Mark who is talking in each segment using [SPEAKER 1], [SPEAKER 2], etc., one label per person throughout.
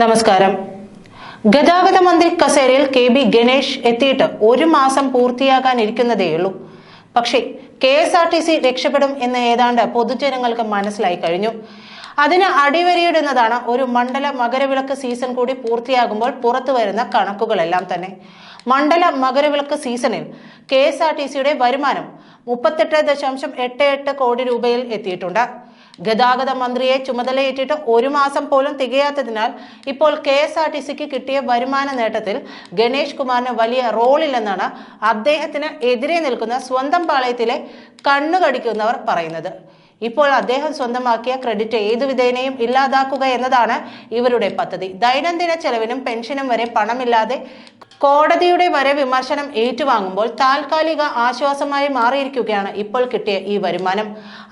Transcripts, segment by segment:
[SPEAKER 1] നമസ്കാരം. ഗതാഗത മന്ത്രി കസേരയിൽ കെ ബി ഗണേഷ് എത്തിയിട്ട് ഒരു മാസം പൂർത്തിയാകാനിരിക്കുന്നതേയുള്ളൂ പക്ഷേ K S R T C രക്ഷപ്പെടും എന്ന് ഏതാണ്ട് പൊതുജനങ്ങൾക്ക് മനസ്സിലായി കഴിഞ്ഞു. അതിന് അടിവരയിടുന്നതാണ് ഒരു മണ്ഡല മകരവിളക്ക് സീസൺ കൂടി പൂർത്തിയാകുമ്പോൾ പുറത്തു വരുന്ന കണക്കുകളെല്ലാം തന്നെ. മണ്ഡല മകരവിളക്ക് സീസണിൽ കെ എസ് ആർ ടി സിയുടെ വരുമാനം മുപ്പത്തെട്ട് ദശാംശം എട്ട് എട്ട് കോടി രൂപയിൽ എത്തിയിട്ടുണ്ട്. ഗതാഗത മന്ത്രിയെ ചുമതലയേറ്റിട്ട് ഒരു മാസം പോലും തികയാത്തതിനാൽ ഇപ്പോൾ കെ എസ് ആർ ടി സിക്ക് കിട്ടിയ വരുമാന നേട്ടത്തിൽ ഗണേഷ് കുമാറിന് വലിയ റോളില്ലെന്നാണ് അദ്ദേഹത്തിന് എതിരെ നിൽക്കുന്ന സ്വന്തം പാളയത്തിലെ കണ്ണുകടിക്കുന്നവർ പറയുന്നത്. ഇപ്പോൾ അദ്ദേഹം സ്വന്തമാക്കിയ ക്രെഡിറ്റ് ഏതു വിധേനയും ഇല്ലാതാക്കുക എന്നതാണ് ഇവരുടെ പദ്ധതി. ദൈനംദിന ചെലവിനും പെൻഷനും വരെ പണമില്ലാതെ കോടതിയുടെ വരെ വിമർശനം ഏറ്റുവാങ്ങുമ്പോൾ താൽക്കാലിക ആശ്വാസമായി മാറിയിരിക്കുകയാണ് ഇപ്പോൾ കിട്ടിയ ഈ വരുമാനം.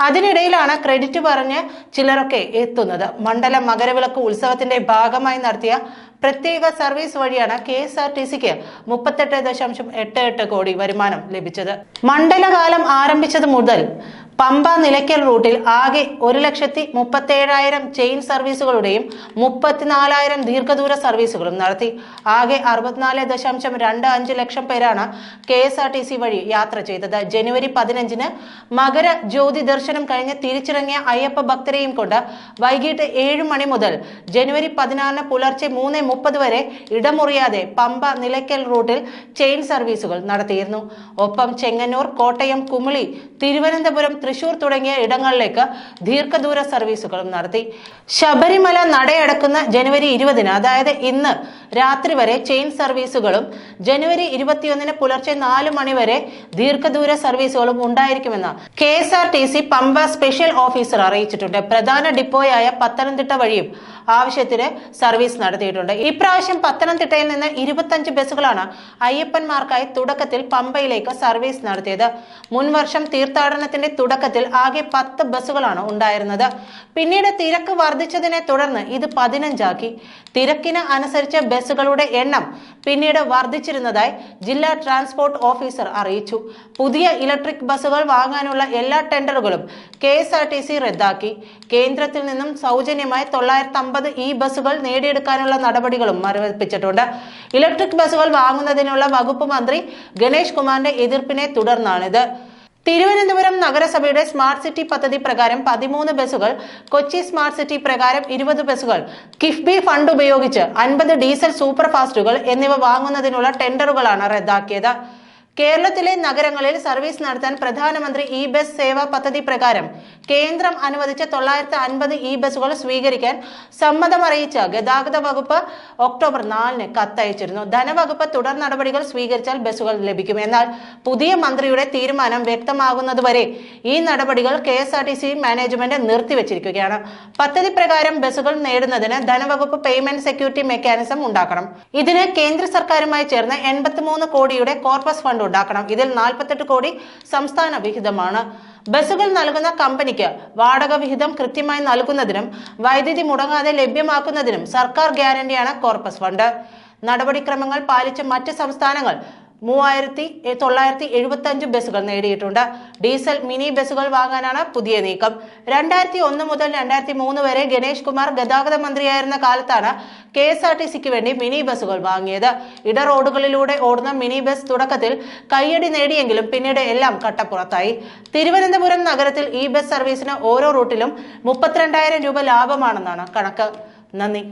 [SPEAKER 1] അതിനിടയിലാണ് ക്രെഡിറ്റ് പറഞ്ഞ് ചിലരൊക്കെ എത്തുന്നത്. മണ്ഡലം മകരവിളക്ക് ഉത്സവത്തിന്റെ ഭാഗമായി നടത്തിയ പ്രത്യേക സർവീസ് വഴിയാണ് കെ എസ് ആർ ടി സിക്ക് മുപ്പത്തെട്ട് ദശാംശം എട്ട് എട്ട് കോടി വരുമാനം ലഭിച്ചത്. മണ്ഡലകാലം ആരംഭിച്ചത് മുതൽ പമ്പ നിലയ്ക്കൽ റൂട്ടിൽ ആകെ ഒരു ലക്ഷത്തി മുപ്പത്തേഴായിരം ചെയിൻ സർവീസുകളുടെയും മുപ്പത്തിനാലായിരം ദീർഘദൂര സർവീസുകളും നടത്തി. ആകെ അറുപത്തിനാല് ദശാംശം രണ്ട് അഞ്ച് ലക്ഷം പേരാണ് K S R T C വഴി യാത്ര ചെയ്തത്. ജനുവരി പതിനഞ്ചിന് മകര ജ്യോതി ദർശനം കഴിഞ്ഞ് തിരിച്ചിറങ്ങിയ അയ്യപ്പ ഭക്തരെയും കൊണ്ട് വൈകിട്ട് ഏഴ് മണി മുതൽ ജനുവരി പതിനാറിന് പുലർച്ചെ മൂന്ന് മുപ്പത് വരെ ഇടമുറിയാതെ പമ്പ നിലയ്ക്കൽ റൂട്ടിൽ ചെയിൻ സർവീസുകൾ നടത്തിയിരുന്നു. ഒപ്പം ചെങ്ങന്നൂർ കോട്ടയം കുമളി തിരുവനന്തപുരം തൃശൂർ തുടങ്ങിയ ഇടങ്ങളിലേക്ക് ദീർഘദൂര സർവീസുകളും നടത്തി. ശബരിമല നടയടക്കുന്ന ജനുവരി ഇരുപതിന് അതായത് ഇന്ന് രാത്രി വരെ ചെയിൻ സർവീസുകളും ജനുവരി ഇരുപത്തിയൊന്നിന് പുലർച്ചെ നാല് മണി വരെ ദീർഘദൂര സർവീസുകളും ഉണ്ടായിരിക്കുമെന്ന് K S R T C Pampa special officer അറിയിച്ചിട്ടുണ്ട്. പ്രധാന ഡിപ്പോയായ പത്തനംതിട്ട വഴിയും ആവശ്യത്തിന് സർവീസ് നടത്തിയിട്ടുണ്ട്. ഇപ്രാവശ്യം പത്തനംതിട്ടയിൽ നിന്ന് ഇരുപത്തഞ്ച് ബസ്സുകളാണ് അയ്യപ്പന്മാർക്കായി തുടക്കത്തിൽ പമ്പയിലേക്ക് സർവീസ് നടത്തിയത്. മുൻവർഷം തീർത്ഥാടനത്തിന്റെ തുടക്കത്തിൽ ആകെ പത്ത് ബസ്സുകളാണ് ഉണ്ടായിരുന്നത്. പിന്നീട് തിരക്ക് വർദ്ധിച്ചതിനെ തുടർന്ന് ഇത് പതിനഞ്ചാക്കി. തിരക്കിന് അനുസരിച്ച് ബസ്സുകളുടെ എണ്ണം പിന്നീട് വർദ്ധിച്ചിരുന്നതായി ജില്ലാ ട്രാൻസ്പോർട്ട് ഓഫീസർ അറിയിച്ചു. പുതിയ ഇലക്ട്രിക് ബസ്സുകൾ വാങ്ങാനുള്ള എല്ലാ ടെൻഡറുകളും കെ റദ്ദാക്കി. കേന്ദ്രത്തിൽ നിന്നും സൗജന്യമായി തൊള്ളായിരത്തി അമ്പത് ഇ ബസ്സുകൾ നേടിയെടുക്കാനുള്ള നടപടികളും മരവിപ്പിച്ചിട്ടുണ്ട്. ഇലക്ട്രിക് ബസ്സുകൾ വാങ്ങുന്നതിനുള്ള വകുപ്പ് മന്ത്രി ഗണേഷ് കുമാറിന്റെ എതിർപ്പിനെ തുടർന്നാണിത്. തിരുവനന്തപുരം നഗരസഭയുടെ സ്മാർട്ട് സിറ്റി പദ്ധതി പ്രകാരം പതിമൂന്ന് ബസ്സുകൾ കൊച്ചി സ്മാർട്ട് സിറ്റി പ്രകാരം ഇരുപത് ബസ്സുകൾ കിഫ്ബി ഫണ്ട് ഉപയോഗിച്ച് അൻപത് ഡീസൽ സൂപ്പർ ഫാസ്റ്റുകൾ എന്നിവ വാങ്ങുന്നതിനുള്ള ടെൻഡറുകളാണ് റദ്ദാക്കിയത്. കേരളത്തിലെ നഗരങ്ങളിൽ സർവീസ് നടത്താൻ പ്രധാനമന്ത്രി ഇ ബസ് സേവാ പദ്ധതി പ്രകാരം കേന്ദ്രം അനുവദിച്ച തൊള്ളായിരത്തി അൻപത് ഇ ബസ്സുകൾ സ്വീകരിക്കാൻ സമ്മതമറിയിച്ച ഗതാഗത വകുപ്പ് ഒക്ടോബർ നാലിന് കത്തയച്ചിരുന്നു. ധനവകുപ്പ് തുടർ നടപടികൾ സ്വീകരിച്ചാൽ ബസ്സുകൾ ലഭിക്കും. എന്നാൽ പുതിയ മന്ത്രിയുടെ തീരുമാനം വ്യക്തമാകുന്നതുവരെ ഈ നടപടികൾ K S R T C management നിർത്തിവച്ചിരിക്കുകയാണ്. പദ്ധതി പ്രകാരം ബസ്സുകൾ നേടുന്നതിന് ധനവകുപ്പ് പേയ്മെന്റ് സെക്യൂരിറ്റി മെക്കാനിസം ഉണ്ടാക്കണം. ഇതിന് കേന്ദ്ര സർക്കാരുമായി ചേർന്ന് എൺപത്തിമൂന്ന് കോടിയുടെ കോർപ്പസ് ഫണ്ട് ഉണ്ടാക്കണം. ഇതിൽ നാൽപ്പത്തെട്ട് കോടി സംസ്ഥാന വിഹിതമാണ്. ബസ്സുകൾ നൽകുന്ന കമ്പനിക്ക് വാടക വിഹിതം കൃത്യമായി നൽകുന്നതിനും വൈദ്യുതി മുടങ്ങാതെ ലഭ്യമാക്കുന്നതിനും സർക്കാർ ഗ്യാരണ്ടിയാണ് കോർപ്പസ് ഫണ്ട്. നടപടിക്രമങ്ങൾ പാലിച്ച മറ്റ് സംസ്ഥാനങ്ങൾ മൂവായിരത്തി തൊള്ളായിരത്തി എഴുപത്തി അഞ്ച് ബസ്സുകൾ നേടിയിട്ടുണ്ട്. ഡീസൽ മിനി ബസ്സുകൾ വാങ്ങാനാണ് പുതിയ നീക്കം. രണ്ടായിരത്തി ഒന്ന് മുതൽ രണ്ടായിരത്തി മൂന്ന് വരെ ഗണേഷ് കുമാർ ഗതാഗത മന്ത്രിയായിരുന്ന കാലത്താണ് കെ എസ് ആർ ടി സിക്ക് വേണ്ടി മിനി ബസ്സുകൾ വാങ്ങിയത്. ഇട റോഡുകളിലൂടെ ഓടുന്ന മിനി ബസ് തുടക്കത്തിൽ കയ്യടി നേടിയെങ്കിലും പിന്നീട് എല്ലാം കട്ടപ്പുറത്തായി. തിരുവനന്തപുരം നഗരത്തിൽ ഈ ബസ് സർവീസിന് ഓരോ റൂട്ടിലും മുപ്പത്തിരണ്ടായിരം രൂപ ലാഭമാണെന്നാണ് കണക്ക്. നന്ദി.